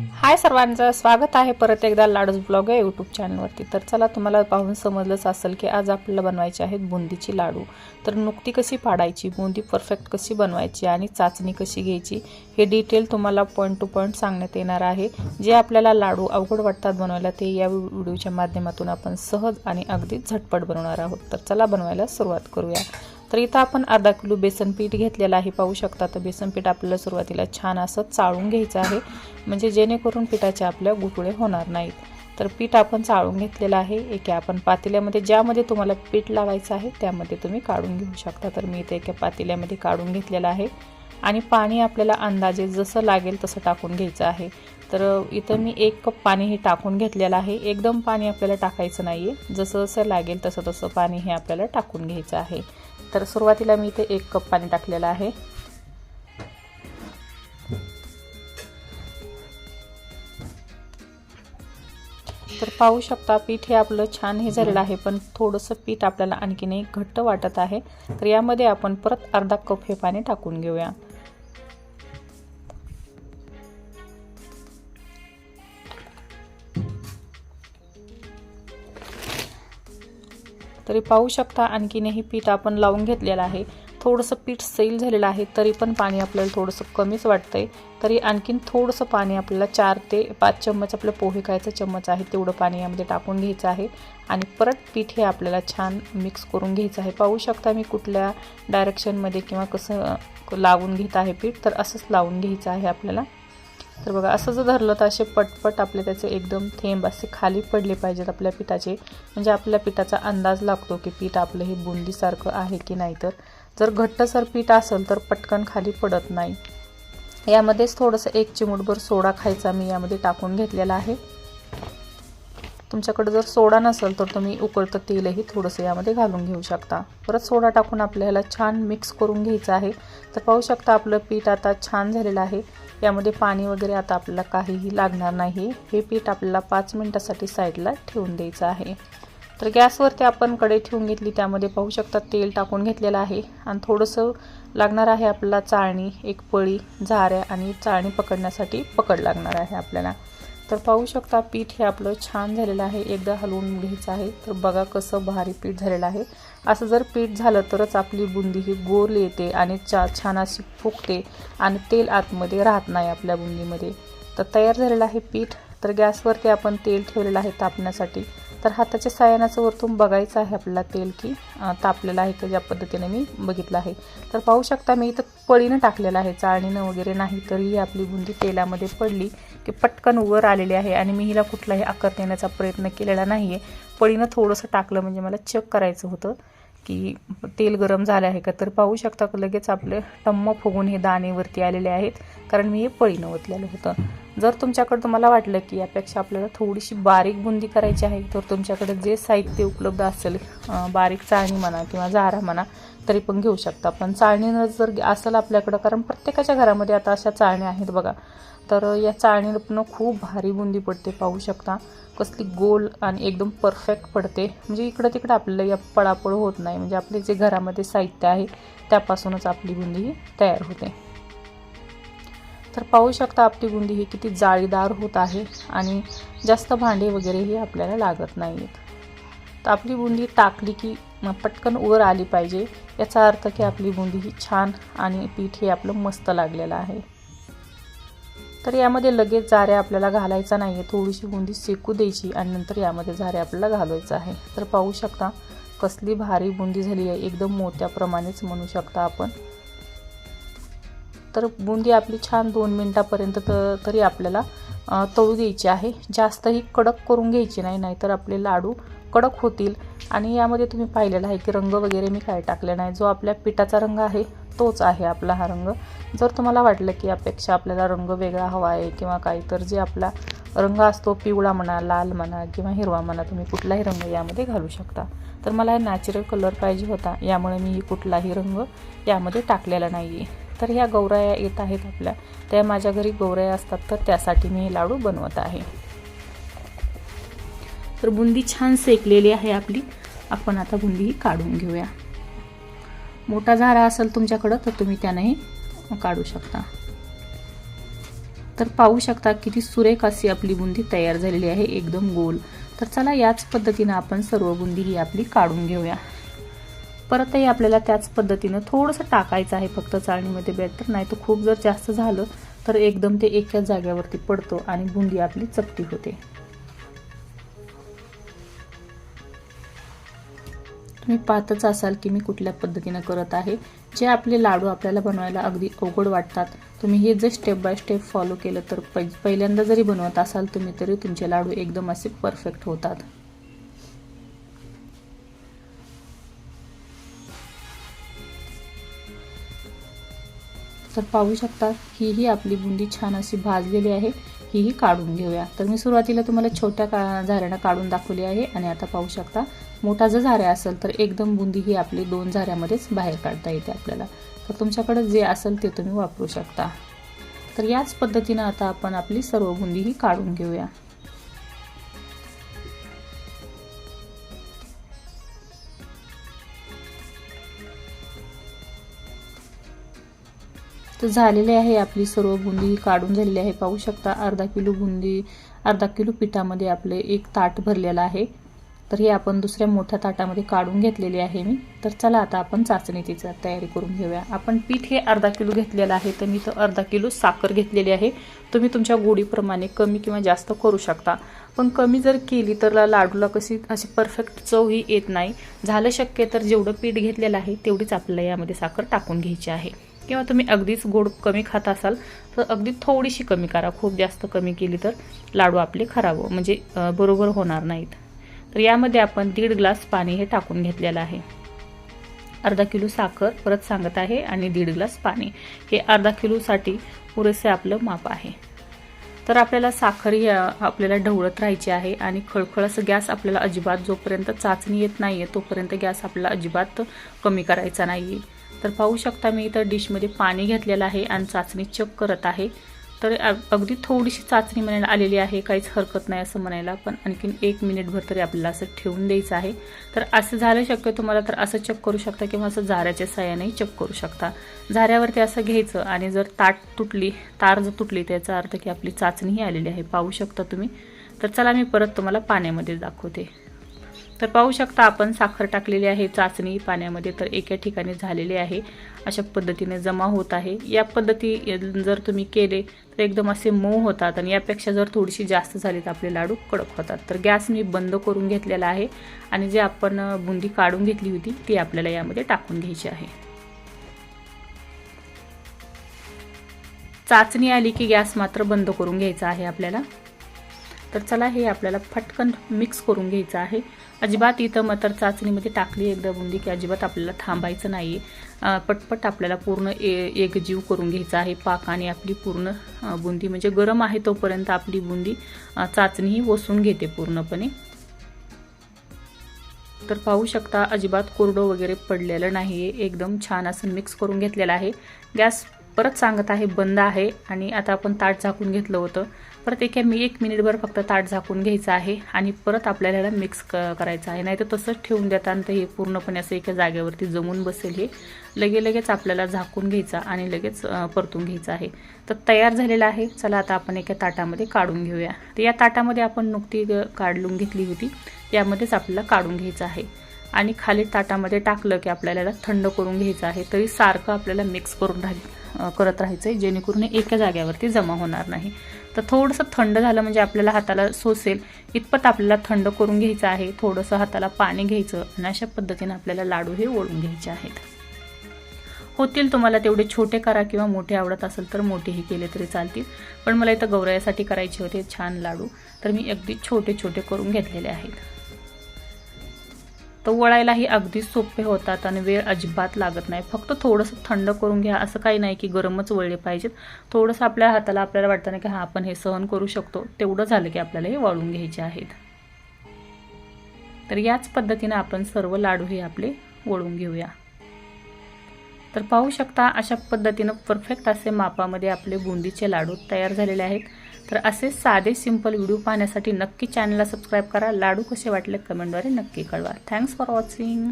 हाय सर्वांचं स्वागत आहे परत एकदा लाडूस ब्लॉग या यूट्यूब चॅनलवरती तर चला तुम्हाला पाहून समजलंच असेल की आज आपल्याला बनवायचे आहेत बुंदीची लाडू. तर नुकती कशी पाडायची बुंदी परफेक्ट कशी बनवायची आणि चाचणी कशी घ्यायची हे डिटेल तुम्हाला पॉईंट टू पॉईंट सांगण्यात येणार आहे. जे आपल्याला लाडू अवघड वाटतात बनवायला ते या व्हिडिओच्या माध्यमातून आपण सहज आणि अगदी झटपट बनवणार आहोत. तर चला बनवायला सुरुवात करूया. तर इथं आपण अर्धा किलो बेसन पीठ घेतलेलं आहे. पाहू शकता तर बेसन पीठ आपल्याला सुरुवातीला छान असं चाळून घ्यायचं आहे. म्हणजे जेणेकरून पिठाचे आपल्या गुटुळे होणार नाहीत. तर पीठ आपण चाळून घेतलेलं आहे. एका आपण पातेल्यामध्ये ज्यामध्ये तुम्हाला पीठ लावायचं आहे त्यामध्ये तुम्ही काढून घेऊ शकता. तर मी इथे एका पातेल्यामध्ये काढून घेतलेलं आहे. आणि पाणी आपल्याला अंदाजे जसं लागेल तसं टाकून घ्यायचं आहे. तर इथं मी एक कप पाणी हे टाकून घेतलेलं आहे. एकदम पाणी आपल्याला टाकायचं नाही आहे जसं जसं लागेल तसं तसं पाणी हे आपल्याला टाकून घ्यायचं आहे. तर सुरुवातीला मी इथे एक कप पाणी टाकलेलं आहे. तर पाहू शकता पीठ हे आपलं छान हे झालेलं आहे पण थोडंसं पीठ आपल्याला आणखीन एक घट्ट वाटत आहे. तर यामध्ये आपण परत अर्धा कप हे पाणी टाकून घेऊया. तरी पाहू शकता आणखीनही पीठ आपण लावून घेतलेलं आहे. थोडंसं पीठ सैल झालेलं आहे तरी पण पाणी आपल्याला थोडंसं कमीच वाटतंय. तरी आणखीन थोडंसं पाणी आपल्याला चार ते पाच चम्मच आपलं पोहे खायचं चम्मच आहे तेवढं पाणी यामध्ये टाकून घ्यायचं आहे. आणि परत पीठ हे आपल्याला छान मिक्स करून घ्यायचं आहे. पाहू शकता मी कुठल्या डायरेक्शनमध्ये किंवा कसं लावून घेत आहे पीठ तर असंच लावून घ्यायचं आहे आपल्याला. तर बघा असं जर धरलं तर असे पटपट आपले त्याचे एकदम थेंब असे खाली पडले पाहिजेत आपल्या पिठाचे. म्हणजे आपल्या पिठाचा अंदाज लागतो की पीठ आपलं हे बुंदीसारखं आहे की नाही तर. जर घट्टसर पीठ असेल तर पटकन खाली पडत नाही. यामध्येच थोडंसं एक चिमूटभर सोडा खायचा मी यामध्ये टाकून घेतलेला आहे. तुमच्याकडे जर सोडा नसेल तर तुम्ही उकळतं तेलही थोडंसं यामध्ये घालून घेऊ शकता. परत सोडा टाकून आपल्याला छान मिक्स करून घ्यायचं आहे. तर पाहू शकता आपलं पीठ आता छान झालेलं आहे. यामध्ये पाणी वगैरे आता आपल्याला काहीही लागणार नाही. हे पीठ आपल्याला पाच मिनटासाठी साईडला ठेवून द्यायचं आहे. तर गॅसवरती आपण कढई ठेवून घेतली. त्यामध्ये पाहू शकता तेल टाकून घेतलेलं आहे. आणि थोडंसं लागणार आहे आपल्याला चाळणी एक पळी झाऱ्या आणि चाळणी पकडण्यासाठी पकड लागणार आहे आपल्याला. तर पाहू शकता पीठ हे आपलं छान झालेलं आहे. एकदा हलवून घ्यायचं आहे. तर बघा कसं भारी पीठ झालेलं आहे. असं जर पीठ झालं तरच आपली बुंदी ही गोल येते आणि चा छान अशी फुगते आणि तेल आतमध्ये राहत नाही आपल्या बुंदीमध्ये. तर तयार झालेलं आहे पीठ. तर गॅसवरती आपण तेल ठेवलेलं आहे तापण्यासाठी. तर हाताच्या सायानाचं वरतून बघायचं आहे आपल्याला तेल की तापलेलं आहे का ज्या पद्धतीने मी बघितलं आहे. तर पाहू शकता मी इथं पळीनं टाकलेलं आहे चाळणीनं वगैरे नाही तरी आपली बुंदी तेलामध्ये पडली की पटकन वर आलेली आहे आणि मी हिला कुठलाही आकार देण्याचा प्रयत्न केलेला नाही आहे पळीनं थोडंसं टाकलं म्हणजे मला चेक करायचं होतं. की तेल गरम झालं आहे का तर पाहू शकता लगेच आपले टम्म फुगून हे दाणेवरती आलेले आहेत. कारण मी हे पळीनं ओतलेलं होतं. जर तुमच्याकडं तुम्हाला वाटलं की यापेक्षा आपल्याला थोडीशी बारीक बुंदी करायची आहे तर तुमच्याकडे जे साहित्य उपलब्ध असेल बारीक चाळणी म्हणा किंवा जारा म्हणा तरी पण घेऊ शकता. पण चाळणीनं जर असेल आपल्याकडं कारण प्रत्येकाच्या घरामध्ये आता अशा चाळण्या आहेत बघा. तर या चाळणीनं पण खूप भारी बुंदी पडते पाहू शकता. कसली गोल आणि एकदम परफेक्ट पडते. म्हणजे इकडं तिकडं आपल्याला या पळापळ होत नाही. म्हणजे आपले जे घरामध्ये साहित्य आहे त्यापासूनच आपली बुंदी ही तयार होते. तर पाहू शकता आपली बुंदी ही किती जाळीदार होत आहे आणि जास्त भांडे वगैरेही आपल्याला लागत नाहीत तर आपली बुंदी टाकली की पटकन वर आली पाहिजे. याचा अर्थ की आपली बुंदी ही छान आणि पीठ हे आपलं मस्त लागलेलं आहे. तर यामध्ये लगेच जाऱ्या आपल्याला घालायचा नाही आहे थोडीशी बुंदी शेकू द्यायची आणि नंतर यामध्ये जाऱ्या आपल्याला घालायचं आहे. तर पाहू शकता कसली भारी बुंदी झाली आहे. एकदम मोत्याप्रमाणेच म्हणू शकता आपण. तर बुंदी आपली छान दोन मिनटापर्यंत तर तरी आपल्याला तळू द्यायची आहे. जास्तही कडक करून घ्यायची नाही नाहीतर आपले लाडू कडक होतील. आणि यामध्ये तुम्ही पाहिलेलं आहे की रंग वगैरे मी काय टाकले नाही. जो आपल्या पिठाचा रंग आहे तोच आहे आपला हा रंग. जर तुम्हाला वाटलं की यापेक्षा आपल्याला रंग वेगळा हवा आहे किंवा काही तर जे आपला रंग असतो पिवळा म्हणा लाल म्हणा किंवा हिरवा म्हणा तुम्ही कुठलाही रंग यामध्ये घालू शकता. तर मला नॅचरल कलर पाहिजे होता. यामुळे मी कुठलाही रंग यामध्ये टाकलेला नाही आहे तर ह्या गौराया येत आहेत आपल्या. त्या माझ्या घरी गौराया असतात तर त्यासाठी मी हे लाडू बनवत आहे. तर बुंदी छान सेकलेली आहे आपली. आपण आता बुंदी ही काढून घेऊया. मोठा झारा असेल तुमच्याकडं तर तुम्ही त्यानंही काढू शकता. तर पाहू शकता किती सुरेख अशी आपली बुंदी तयार झालेली आहे एकदम गोल. तर चला याच पद्धतीनं आपण सर्व बुंदी ही आपली काढून घेऊया. परतही आपल्याला त्याच पद्धतीनं थोडंसं टाकायचं आहे फक्त चाळणीमध्ये बॅटर नाही तर खूप जर जास्त झालं तर एकदम ते एकाच जाग्यावरती पडतो आणि बुंदी आपली चपटी होते. तुम्ही पाहतच असाल की मी कुठल्या पद्धतीनं करत आहे. जे आपले लाडू आपल्याला बनवायला अगदी अवघड वाटतात. तुम्ही हे जर स्टेप बाय स्टेप फॉलो केलं तर पै पहिल्यांदा जरी बनवत असाल तुम्ही तरी तुमचे लाडू एकदम असे परफेक्ट होतात. तर पाहू शकता ही ही आपली बुंदी छान अशी भाजलेली आहे. हीही काढून घेऊया. तर मी सुरुवातीला तुम्हाला छोट्या का झाऱ्यानं काढून दाखवली आहे आणि आता पाहू शकता मोठा जर झाऱ्या असेल तर एकदम बुंदी ही आपली दोन झाऱ्यामध्येच बाहेर काढता येते आपल्याला. तर तुमच्याकडे जे असेल ते तुम्ही वापरू शकता. तर याच पद्धतीनं आता आपण आपली सर्व बुंदी ही काढून घेऊया. तर झालेली आहे आपली सर्व बुंदी ही काढून झालेली आहे. पाहू शकता अर्धा किलो बुंदी अर्धा किलो पिठामध्ये आपले एक ताट भरलेलं आहे. तर हे आपण दुसऱ्या मोठ्या ताटामध्ये काढून घेतलेली आहे मी. तर चला आता आपण चाचणी तिचा तयारी करून घेऊया. आपण पीठ हे अर्धा किलो घेतलेलं आहे तर मी तर अर्धा किलो साखर घेतलेली आहे. तुम्ही तुमच्या गोडीप्रमाणे कमी किंवा जास्त करू शकता. पण कमी जर केली तर लाडूला कशी अशी परफेक्ट चव ही येत नाही. झालं शक्य तर जेवढं पीठ घेतलेलं आहे तेवढीच आपल्याला यामध्ये साखर टाकून घ्यायची आहे. किंवा तुम्ही अगदीच गोड कमी खात असाल तर अगदी थोडीशी कमी करा. खूप जास्त कमी केली तर लाडू आपले खराब म्हणजे बरोबर होणार नाहीत. तर यामध्ये आपण दीड ग्लास पाणी हे टाकून घेतलेलं आहे. अर्धा किलो साखर परत सांगत आहे आणि दीड ग्लास पाणी. हे अर्धा किलोसाठी पुरेसे आपलं माप आहे. तर आपल्याला साखर ही आपल्याला ढवळत राहायची आहे आणि खळखळ असं गॅस आपल्याला अजिबात जोपर्यंत चाचणी येत नाही आहे तोपर्यंत गॅस आपल्याला अजिबात कमी करायचा नाही तर पाहू शकता मी इथं डिशमध्ये पाणी घेतलेलं आहे आणि चाचणी चेक करत आहे. तर अगदी थोडीशी चाचणी म्हणायला आलेली आहे काहीच हरकत नाही असं म्हणायला पण आणखीन एक मिनिटभर तरी आपल्याला असं ठेवून द्यायचं आहे. तर असं झालं शक्य तुम्हाला तर असं चेक करू शकता किंवा असं झाऱ्याच्या साह्यानेही चेक करू शकता. झाऱ्यावरती असं घ्यायचं आणि जर ताट तुटली तार जर तुटली त्याचा अर्थ की आपली चाचणीही आलेली आहे पाहू शकता तुम्ही. तर चला मी परत तुम्हाला पाण्यामध्ये दाखवते. तर पाहू शकता आपण साखर टाकलेली आहे चाचणी पाण्यामध्ये तर एका ठिकाणी झालेली आहे. अशा पद्धतीने जमा होत आहे. या पद्धती जर तुम्ही केले तर एकदम असे मऊ होतात आणि यापेक्षा जर थोडीशी जास्त झाली तर आपले लाडू कडक होतात. तर गॅस मी बंद करून घेतलेला आहे आणि जे आपण बुंदी काढून घेतली होती ती आपल्याला यामध्ये टाकून घ्यायची आहे. चाचणी आली की गॅस मात्र बंद करून घ्यायचा आहे आपल्याला. तर चला हे आपल्याला फटकन मिक्स करून घ्यायचं आहे. अजिबात इथं मतर चाचणीमध्ये टाकली एकदा बुंदी की अजिबात आपल्याला थांबायचं नाही पटपट आपल्याला पूर्ण ए एकजीव करून घ्यायचा आहे. पाक आणि आपली पूर्ण बुंदी म्हणजे गरम आहे तोपर्यंत आपली बुंदी चाचणी ही वसून घेते पूर्णपणे. तर पाहू शकता अजिबात कोरडं वगैरे पडलेलं नाही आहे एकदम छान असं मिक्स करून घेतलेलं आहे. गॅस परत सांगत आहे बंद आहे आणि आता आपण ताट झाकून घेतलं होतं. परत एका मी एक मिनिटभर फक्त ताट झाकून घ्यायचं आहे आणि परत आपल्याला याला मिक्स क करायचं आहे. नाही तर तसंच ठेवून देताना हे पूर्णपणे असं एका जागेवरती जमून बसेल हे. लगे लगेच आपल्याला झाकून घ्यायचं आणि लगेच परतून घ्यायचं आहे. तर तयार झालेलं आहे. चला आता आपण एका ताटामध्ये काढून घेऊया. तर या ताटामध्ये आपण नुकती काढून घेतली होती. यामध्येच आपल्याला काढून घ्यायचं आहे. आणि खाली ताटामध्ये टाकलं की आपल्याला थंड करून घ्यायचं आहे. तरी सारखं आपल्याला मिक्स करून राहील. करत राहायचं आहे जेणेकरून एका जाग्यावरती जमा होणार नाही. तर थोडंसं थंड झालं म्हणजे आपल्याला हाताला सोसेल इतपत आपल्याला थंड करून घ्यायचं आहे थोडंसं हाताला पाणी घ्यायचं आणि अशा पद्धतीने आपल्याला लाडू हे ओढून घ्यायचे आहेत. होतील तुम्हाला तेवढे छोटे करा किंवा मोठे आवडत असेल तर मोठेही केले तरी चालतील. पण मला इथं गौरयासाठी करायचे होते छान लाडू. तर मी अगदी छोटे छोटे करून घेतलेले आहेत. तर वळायलाही अगदी सोपे होतात आणि वेळ अजिबात लागत नाही. फक्त थोडंसं थंड करून घ्या. असं काही नाही की गरमच वळले पाहिजेत. थोडंसं आपल्या हाताला आपल्याला वाटतं ना की हां आपण हे सहन करू शकतो. तेवढं झालं की आपल्याला हे वळून घ्यायचे आहेत. तर याच पद्धतीने आपण सर्व लाडू हे आपले वळून घेऊया. तर पाहू शकता अशा पद्धतीनं परफेक्ट असे मापामध्ये आपले बुंदीचे लाडू तयार झालेले आहेत. तर असे साधे सिंपल व्हिडिओ पाहण्यासाठी नक्की चॅनलला सबस्क्राईब करा. लाडू कसे वाटले कमेंटद्वारे नक्की कळवा. Thanks for watching